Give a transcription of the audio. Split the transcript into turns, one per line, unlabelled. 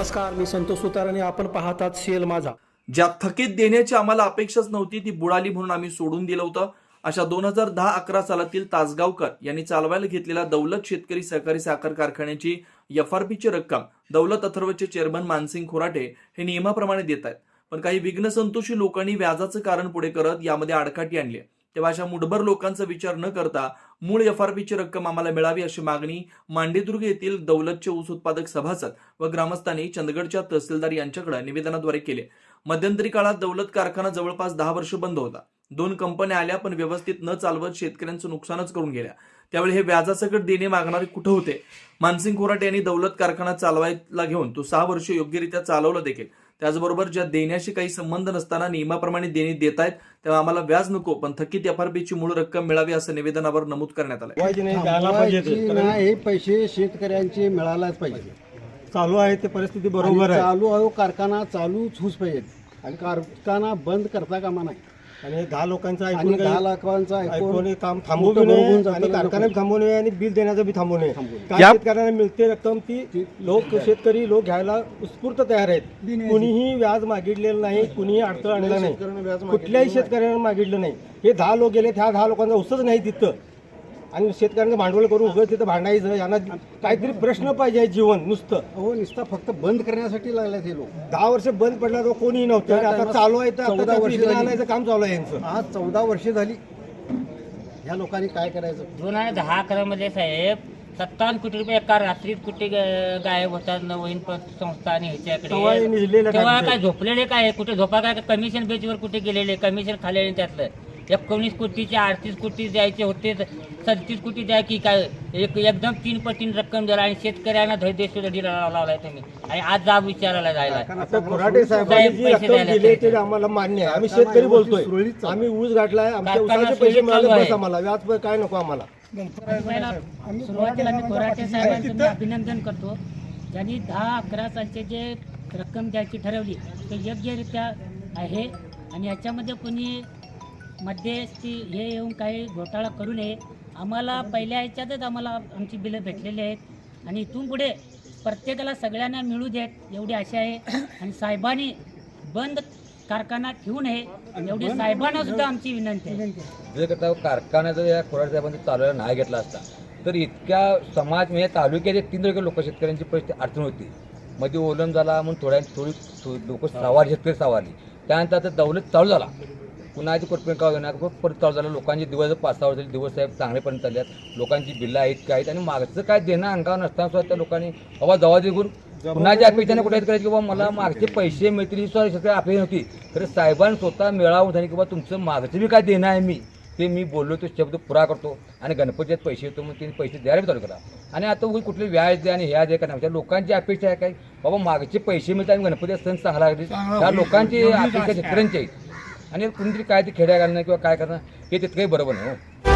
नमस्कार मी संतोष सुतार आणि आपण पाहतात सेल माझा.
ज्या थकीत देण्याची आम्हाला अपेक्षाच नव्हती ती बुडाली म्हणून आम्ही सोडून दिलं होतं. अशा दोन हजार दहा अकरा सालातील तासगावकर यांनी चालवायला घेतलेला दौलत शेतकरी सहकारी साखर कारखान्याची एफ आर पीची रक्कम दौलत अथर्वचे चेअरमन मानसिंग खोराटे हे नियमाप्रमाणे देत आहेत. पण काही विघ्नसंतोषी लोकांनी व्याजाचं कारण पुढे करत यामध्ये आडकाठी आणली आहे. तेव्हा अशा मुठभर लोकांचा विचार न करता मूळ एफ आर पीची रक्कम आम्हाला मिळावी अशी मागणी मांडेदुर्ग येथील दौलतचे ऊस उत्पादक सभासद व ग्रामस्थांनी चंदगडच्या तहसीलदार यांच्याकडे निवेदनाद्वारे केले. मध्यंतरी काळात दौलत कारखाना जवळपास दहा वर्ष बंद होता. दोन कंपन्या आल्या पण व्यवस्थित न चालवत शेतकऱ्यांचं नुकसानच करून गेल्या. त्यावेळी हे व्याजासकट देणे मागणारे कुठं होते? मानसिंग खोराटे यांनी दौलत कारखाना चालवायला घेऊन तो सहा वर्ष योग्यरित्या चालवला देखील. त्याचबरोबर ज्या देण्याशी काही संबंध नसताना नियमाप्रमाणे देणे देत आहेत तेव्हा आम्हाला व्याज नको पण थकीत एफ आर पीची मूळ रक्कम मिळावी असं निवेदनावर नमूद करण्यात आलं
हे पैसे शेतकऱ्यांचे मिळायलाच पाहिजे.
चालू आहे ते परिस्थिती बरोबर आहे.
चालू आहे कारखाना चालूच होऊच पाहिजे. आणि कारखाना बंद करता कामा नाही
आणि हे दहा लोकांचं
आणि
ऐकून
दहा
काही-
लाखांचं
ऐकून
ऐकून
हे काम
मोठं
नये
जातं
आणि
का
कारखाना? थांबवू नये आणि बिल देण्याचं बी थांबवू नये. काय शेतकऱ्यांना मिळते रक्कम ती लोक शेतकरी लोक घ्यायला उत्स्फूर्त तयार आहेत. कुणीही व्याज मागितलेलं नाही कुणीही अडथळा आणला नाही. कुठल्याही शेतकऱ्यांना मागितलं नाही. हे दहा लोक गेले त्या दहा लोकांचा उसच नाही तिथं. आणि शेतकऱ्यांचं भांडवल करून उगं तिथं भांडायचं यांना काहीतरी प्रश्न पाहिजे जीवन नुसतं.
हो नुसता फक्त बंद करण्यासाठी लागल्यात हे लोक.
दहा वर्ष बंद पडला तर कोणीही नव्हतं. आणि आता चालू आहे तर
चौदा वर्ष.
आणायचं काम चालू आहे यांचं.
आज चौदा वर्ष झाली. ह्या लोकांनी काय करायचं?
दोन हजार दहा अकरामध्ये साहेब सत्तावन्न कोटी रुपये एका रात्रीत कुठे ग- गायब होतात नवीन संस्था आणि
तेव्हा हे
ह्याच्याकडे
निजलेलं
तेव्हा
काय
काय झोपलेले काय? कुठे झोपा काय? कमिशन बेचवर कुठे गेलेले? कमिशन खाल्लेले त्यातलं. एकोणीस कोटीचे अडतीस कोटी द्यायचे होते सदतीस कोटी द्या की काय? एक एकदम तीन पटीन रक्कम द्यायला आणि शेतकऱ्यांना धैर्य दिला लावलाय तुम्ही. आणि आज जाब विचारायला जायला
आम्हाला मान्य आहे. आम्ही शेतकरी बोलतोय. आम्ही ऊस गाठलाय आमच्या पैसे मिळाले. आम्हाला. व्याज काय नको आम्हाला.
सुरुवातीला मी कोराटे साहेबांचं अभिनंदन करतो. ज्यांनी दहा अकरा सालचे जे रक्कम द्यायची ठरवली ते योग्यरित्या आहे. आणि याच्यामध्ये कोणी मध्यस्थी हे येऊन काही घोटाळा करू नये. आम्हाला पहिल्या ह्याच्यातच आम्हाला आमची बिलं भेटलेली आहेत. आणि इथून पुढे प्रत्येकाला सगळ्यांना मिळू देत एवढी आशा आहे. आणि साहेबांनी बंद कारखाना ठेवू नये. एवढी साहेबांना सुद्धा आमची विनंती आहे.
जर करता कारखाना जर या कोराड साहेबांनी चालवायला नाही घेतला असता तर इतक्या समाज म्हणजे तालुक्याचे तीन टक्के लोक शेतकऱ्यांची परिस्थिती अडचण होती. मध्ये ओलम झाला म्हणून थोड्या थोडी लोक सावारली शेतकरी सावारली त्यानंतर आता दौलत चालू झाला. कुणाची कोटपेन का होईना परत चालू झाला? लोकांचे दिवस पाच सहा वर्षाचे दिवस साहेब चांगलेपर्यंत चालले आहेत. लोकांची बिल्लं आहेत काय आहेत आणि मागचं काय देणं अंगावर नसताना सुद्धा त्या लोकांनी बाबा जवा देऊन कुणाच्या अपेक्षाने कुठे करायची? की बाबा मला मागचे पैसे मिळतील ही सुद्धा शेतकरी अपेक्षा नव्हती. तर साहेबांनी स्वतः मेळावून झाली की बाबा तुमचं मागचं बी काय देणं आहे मी? ते मी बोललो तो शब्द पुरा करतो आणि गणपतीत पैसे येतो मग त्यांनी पैसे द्यायला चालू करा आणि आता उगाच कुठले व्याज द्या आणि ह्या द्या का नाही. लोकांची अपेक्षा आहे काय? बाबा मागचे पैसे मिळतात आणि गणपती सण चांगला आहे. त्या लोकांची अपेक्षा शेतकऱ्यांची आहेत आणि कुणीतरी काय ते खेड्या घालणं किंवा काय करणं हे तितकंही बरोबर नाही हो.